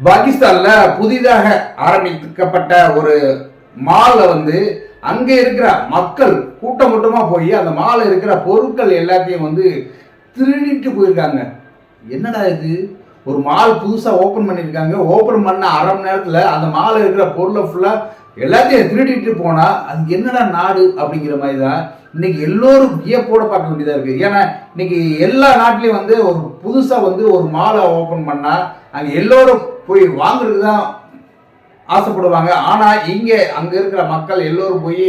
பாகிஸ்தான்ல புதிதாக ஆரம்பிக்கப்பட்ட ஒரு மால்ல வந்து அங்க இருக்கிற மக்கள் கூட்டம் கூட்டமா போய் அந்த மாலை இருக்கிற பொருட்கள் எல்லாத்தையும் வந்து திருடிட்டு போயிருக்காங்க. என்னடா இது? ஒரு மால் புதுசா ஓபன் பண்ணிருக்காங்க ஓபன் பண்ண அரை மணி நேரத்துல அந்த மாலை இருக்கிற பொருளை ஃபுல்லா எல்லாத்தையும் திருடிட்டு போனா அது என்னடா நாடு அப்படிங்கிற மாதிரி தான் இன்னைக்கு எல்லோரும் வியப்போட பார்க்க வேண்டியதா இருக்கு. ஏன்னா இன்னைக்கு எல்லா நாட்டிலையும் வந்து ஒரு புதுசா வந்து ஒரு மாலை ஓபன் பண்ணா அங்க எல்லோரும் போய் வாங்குறதுக்கு தான் ஆசைப்படுவாங்க. ஆனால் இங்கே அங்கே இருக்கிற மக்கள் எல்லோரும் போய்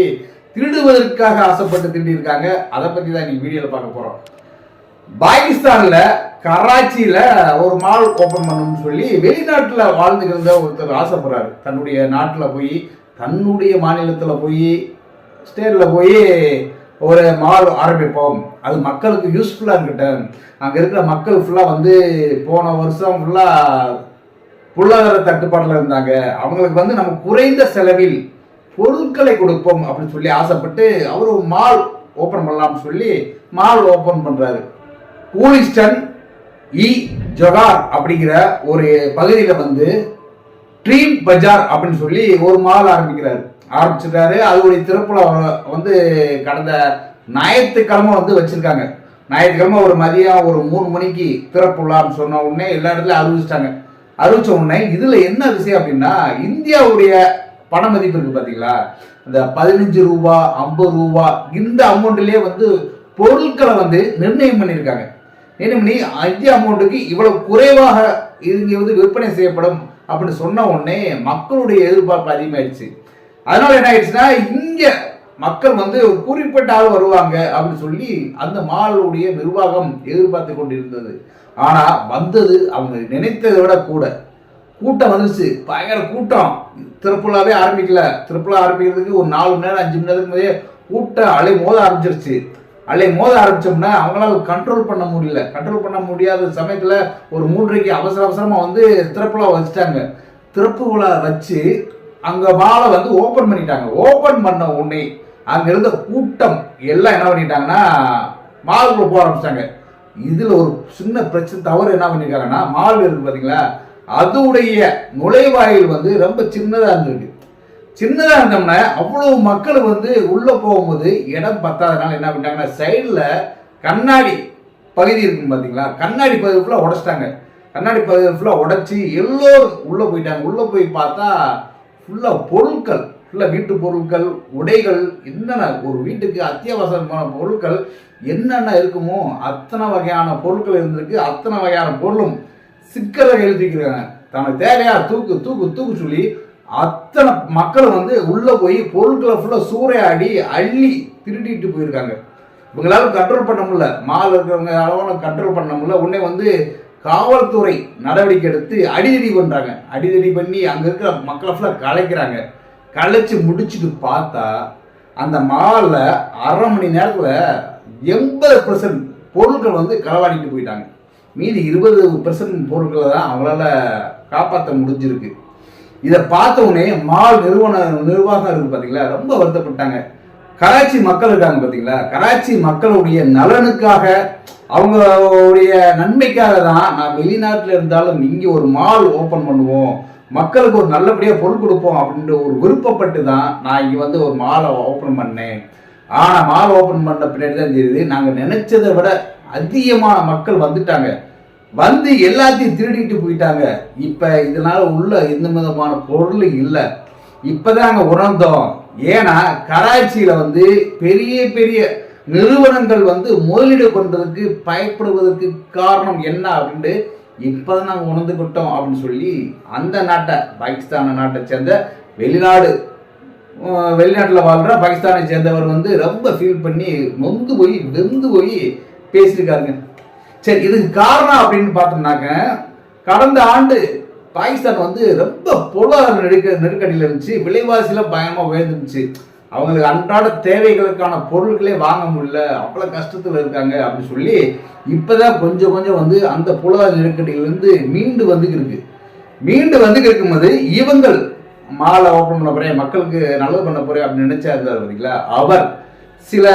திருடுவதற்காக ஆசைப்பட்டு திருடியிருக்காங்க. அதை பற்றி தான் இன்னைக்கு வீடியோவில் பார்க்க போகிறோம் பாகிஸ்தானில் கராச்சியில் ஒரு மால் ஓப்பன் பண்ணணும்னு சொல்லி வெளிநாட்டில் வாழ்ந்துட்டு இருந்த ஒருத்தர் ஆசைப்படுறாரு. தன்னுடைய நாட்டில் போய் தன்னுடைய மாநிலத்தில் போய் ஸ்டேட்டில் போய் ஒரு மால் ஆரம்பிப்போம். அது மக்களுக்கு யூஸ்ஃபுல்லாக இருக்கட்டும். அங்கே இருக்கிற மக்கள் ஃபுல்லாக வந்து போன வருஷம் ஃபுல்லாக பொருளாதார தட்டுப்பாடுல இருந்தாங்க. அவங்களுக்கு வந்து நம்ம குறைந்த செலவில் பொருட்களை கொடுப்போம் அப்படின்னு சொல்லி ஆசைப்பட்டு அவர் ஒரு மால் ஓபன் பண்ணலாம்னு சொல்லி மால் ஓபன் பண்றாரு. கூலிஸ்டன் இ ஜொகார் அப்படிங்கிற ஒரு பகுதியில வந்து ட்ரீம் பஜார் அப்படின்னு சொல்லி ஒரு மால் ஆரம்பிக்கிறாரு. ஆரம்பிச்சிருக்காரு அதோடைய திறப்புல வந்து கடந்த ஞாயிற்றுக்கிழமை வந்து வச்சிருக்காங்க. ஞாயிற்றுக்கிழமை ஒரு மதியம் ஒரு மூணு மணிக்கு திறப்பு சொன்ன உடனே எல்லா இடத்துலையும் அறிவிச்சிட்டாங்க. அறிவிச்ச உடனே இதுல என்ன விஷயம் அப்படின்னா இந்தியாவுடைய பண மதிப்பு இருக்கு பாத்தீங்களா? இந்த பதினஞ்சு ரூபா ஐம்பது ரூபா இந்த அமௌண்ட்லயே வந்து பொருட்களை வந்து நிர்ணயம் பண்ணியிருக்காங்க. என்ன பண்ணி இந்திய அமௌண்ட்டுக்கு இவ்வளவு குறைவாக இங்கே வந்து விற்பனை செய்யப்படும் அப்படின்னு சொன்ன உடனே மக்களுடைய எதிர்பார்ப்பு அதிகமாயிடுச்சு. அதனால என்ன ஆயிடுச்சுன்னா இங்கே மக்கள் வந்து ஒரு குறிப்பிட்ட ஆள் வருவாங்க அப்படின்னு சொல்லி அந்த மாலுடைய நிர்வாகம் எதிர்பார்த்து கொண்டிருந்தது. ஆனால் வந்தது அவங்க நினைத்ததை விட கூட. கூட்டம் வந்துச்சு பயங்கர கூட்டம். திருப்புலாவே ஆரம்பிக்கல. திருப்புலா ஆரம்பிக்கிறதுக்கு ஒரு நாலு மணி நேரம் அஞ்சு மணி நேரத்துக்கு முன்னாடியே கூட்டம் அலை மோத ஆரம்பிச்சிருச்சு. அலை மோத ஆரம்பித்தோம்னா அவங்களால கண்ட்ரோல் பண்ண முடியல. கண்ட்ரோல் பண்ண முடியாத சமயத்தில் ஒரு மூன்றைக்கு அவசர அவசரமாக வந்து திறப்புலா வச்சுட்டாங்க. திறப்பு விழா வச்சு அங்கே மாலை வந்து ஓப்பன் பண்ணிட்டாங்க. ஓப்பன் பண்ண உடனே அங்கே இருந்த கூட்டம் எல்லாம் என்ன பண்ணிட்டாங்கன்னா மாலுக்குள்ள போக ஆரம்பிச்சிட்டாங்க இதுல ஒரு சின்ன பிரச்சனை தவறு என்ன பண்ணிருக்காங்கன்னா மால் இருக்கு பாத்தீங்களா? அதுடைய நுழைவாயில் வந்து ரொம்ப சின்னதா இருந்துருக்கு. சின்னதா இருந்தோம்னா அவ்வளவு மக்கள் வந்து உள்ள போகும்போது இடம் பத்தாதனால என்ன பண்ணிட்டாங்கன்னா சைடில் கண்ணாடி பகுதி இருக்குன்னு பாத்தீங்களா? கண்ணாடி பகுதி ஃபுல்லா உடைச்சிட்டாங்க. கண்ணாடி பகுதி ஃபுல்லா உடைச்சி எல்லோரும் உள்ள போயிட்டாங்க. உள்ள போய் பார்த்தா ஃபுல்லா பொருட்கள் இல்லை வீட்டு பொருட்கள் உடைகள் என்னென்ன ஒரு வீட்டுக்கு அத்தியாவசியமான பொருட்கள் என்னென்ன இருக்குமோ அத்தனை வகையான பொருட்கள் இருந்திருக்கு அத்தனை வகையான பொருளும் சிக்கலை எழுதிக்கிறாங்க தனக்கு தேவையா தூக்கு தூக்கு தூக்கு சொல்லி அத்தனை மக்கள் வந்து உள்ளே போய் பொருட்களை ஃபுல்லாக சூறையாடி அள்ளி திருடிட்டு போயிருக்காங்க. இவங்களால கண்ட்ரோல் பண்ண முடியல. மால் இருக்கிறவங்க அளவான கண்ட்ரோல் பண்ண முடியல. உடனே வந்து காவல்துறை நடவடிக்கை எடுத்து அடிதடி பண்ணுறாங்க அடிதடி பண்ணி அங்கே இருக்கிற மக்களை ஃபுல்லாக கலைக்கிறாங்க. கழிச்சு முடிச்சுட்டு பார்த்தா அந்த மால்ல அரை மணி நேரத்தில் எண்பது பெர்சன்ட் பொருட்கள் வந்து களவாடிட்டு போயிட்டாங்க. மீதி இருபது பெர்சன்ட் பொருட்களை தான் அவங்களால காப்பாற்ற முடிஞ்சிருக்கு. இதை பார்த்த உடனே மால் நிறுவன நிர்வாகம் இருக்குது பார்த்தீங்களா ரொம்ப வருத்தப்பட்டாங்க. கராச்சி மக்கள் இருக்காங்க பார்த்தீங்களா கராச்சி மக்களுடைய நலனுக்காக அவங்களுடைய நன்மைக்காக தான் நான் வெளிநாட்டில் இருந்தாலும் இங்கே ஒரு மால் ஓப்பன் பண்ணுவோம். மக்களுக்கு ஒரு நல்லபடியாக பொருள் கொடுப்போம் அப்படின்ற ஒரு விருப்பப்பட்டு தான் நான் இங்கே வந்து ஒரு மாலை ஓப்பன் பண்ணேன். ஆனால் மாலை ஓப்பன் பண்ண பின்னாடி தான் தெரியுது நாங்கள் நினைச்சதை விட அதிகமான மக்கள் வந்துட்டாங்க. வந்து எல்லாத்தையும் திருடிட்டு போயிட்டாங்க. இப்போ இதனால உள்ள எந்த விதமான பொருள் இல்லை. இப்பதான் நாங்கள் உணர்ந்தோம் ஏன்னா கராச்சியில் வந்து பெரிய பெரிய நிறுவனங்கள் வந்து முதலீடு பண்ணுறதுக்கு பயப்படுவதற்கு காரணம் என்ன அப்படின்ட்டு இப்பதான் நாங்கள் உணர்ந்துக்கிட்டோம் அப்படின்னு சொல்லி அந்த நாட்டை பாகிஸ்தான் நாட்டை சேர்ந்த வெளிநாடு வெளிநாட்டில் வாழ்கிற பாகிஸ்தானை சேர்ந்தவர் வந்து ரொம்ப ஃபீல் பண்ணி நொந்து போய் வெந்து போய் பேசியிருக்காருங்க. சரி இதுக்கு காரணம் அப்படின்னு பார்த்தோம்னாக்க கடந்த ஆண்டு பாகிஸ்தான் வந்து ரொம்ப பொருளாதார நெருக்க நெருக்கடியில் இருந்துச்சு விலைவாசிலாம் பயமாக உயர்ந்துருந்துச்சு. அவங்களுக்கு அன்றாட தேவைகளுக்கான பொருட்களே வாங்க முடியல. அவ்வளோ கஷ்டத்தில் இருக்காங்க அப்படின்னு சொல்லி இப்போதான் கொஞ்சம் கொஞ்சம் வந்து அந்த பொருளாதார நெருக்கடியிலேருந்து மீண்டு வந்துக்கிருக்கு மீண்டு வந்துக்கிருக்கும் போது இவங்கள் மாலை ஓப்பன் பண்ண போறேன் மக்களுக்கு நல்லது பண்ண போறேன் அப்படின்னு நினைச்சா இருந்தார் பார்த்தீங்களா அவர் சில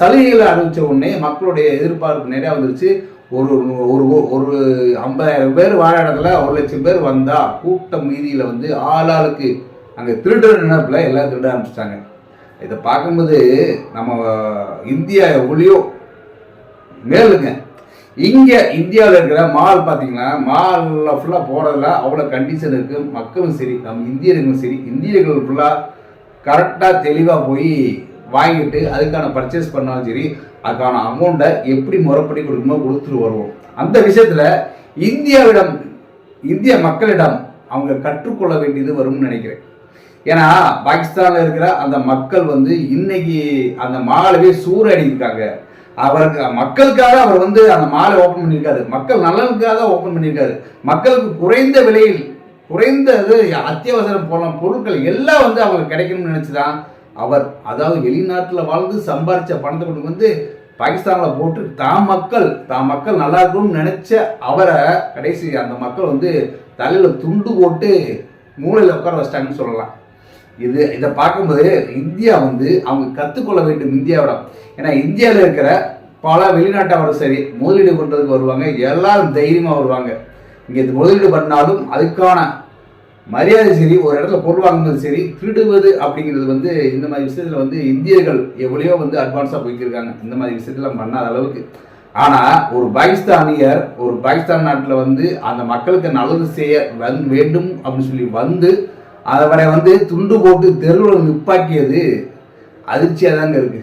சலுகைகளை அறிவிச்ச உடனே மக்களுடைய எதிர்பார்ப்பு நிறையா வந்துருச்சு. ஒரு ஒரு ஒரு ஐம்பதாயிரம் பேர் வாழ இடத்துல ஒரு லட்சம் பேர் வந்தா கூட்டம் மீதியில் வந்து ஆளாளுக்கு அங்கே திருடுற நினைப்பில் எல்லாம் திருட ஆரம்பிச்சிட்டாங்க. இதை பார்க்கும்போது நம்ம இந்தியா எவ்வளியோ மேலுங்க. இங்கே இந்தியாவில் இருக்கிற மால் பார்த்தீங்கன்னா மாலில் ஃபுல்லாக போகிறதுல அவ்வளோ கண்டிஷன் இருக்குது மக்களும் சரி நம்ம இந்தியர்களும் சரி இந்தியர்கள் ஃபுல்லாக கரெக்டாக தெளிவாக போய் வாங்கிட்டு அதுக்கான பர்ச்சேஸ் பண்ணாலும் சரி அதுக்கான அமௌண்ட்டை எப்படி முறைப்படி கொடுக்கணுமோ கொடுத்துட்டு வருவோம். அந்த விஷயத்தில் இந்தியாவிடம் இந்திய மக்களிடம் அவங்க கற்றுக்கொள்ள வேண்டியது வரும்னு நினைக்கிறேன். ஏன்னா பாகிஸ்தானில் இருக்கிற அந்த மக்கள் வந்து இன்னைக்கு அந்த மாலவே சூறடிக்கிறாங்க அவருக்கு மக்களுக்காக அவர் வந்து அந்த மாலை ஓப்பன் பண்ணியிருக்காரு. மக்கள் நலனுக்காக ஓப்பன் பண்ணியிருக்காரு. மக்களுக்கு குறைந்த விலையில் குறைந்த இது அத்தியாவசியம் போன பொருட்கள் எல்லாம் வந்து அவங்களுக்கு கிடைக்கணும்னு நினச்சிதான் அவர் அதாவது வெளிநாட்டில் வாழ்ந்து சம்பாரித்த பணத்தை கொண்டு வந்து பாகிஸ்தானில் போட்டு தான் மக்கள் தான் மக்கள் நல்லா இருக்கணும்னு நினச்ச அவரை கடைசி அந்த மக்கள் வந்து தலையில் துண்டு போட்டு மூளையில் உட்கார வச்சிட்டாங்கன்னு சொல்லலாம். இது இதை பார்க்கும்போது இந்தியா வந்து அவங்க கற்றுக்கொள்ள வேண்டும் இந்தியாவிடம் ஏன்னா இந்தியாவில் இருக்கிற பல வெளிநாட்டவரும் சரி முதலீடு பண்ணுறதுக்கு வருவாங்க எல்லாரும் தைரியமாக வருவாங்க. இங்கே முதலீடு பண்ணாலும் அதுக்கான மரியாதை சரி ஒரு இடத்துல பொருள் வாங்குறது சரி திருடுவது அப்படிங்கிறது வந்து இந்த மாதிரி விஷயத்தில் வந்து இந்தியர்கள் எவ்வளையோ வந்து அட்வான்ஸாக போய்க்கிருக்காங்க. இந்த மாதிரி விஷயத்தெல்லாம் பண்ணாத அளவுக்கு. ஆனால் ஒரு பாகிஸ்தானியர் ஒரு பாகிஸ்தான் நாட்டில் வந்து அந்த மக்களுக்கு நல்லது செய்ய வந் வேண்டும் அப்படின்னு சொல்லி வந்து அவரை வந்து துண்டு போட்டு தெருவில் நிப்பாக்கியது அதிர்ச்சியாக தாங்க இருக்கு.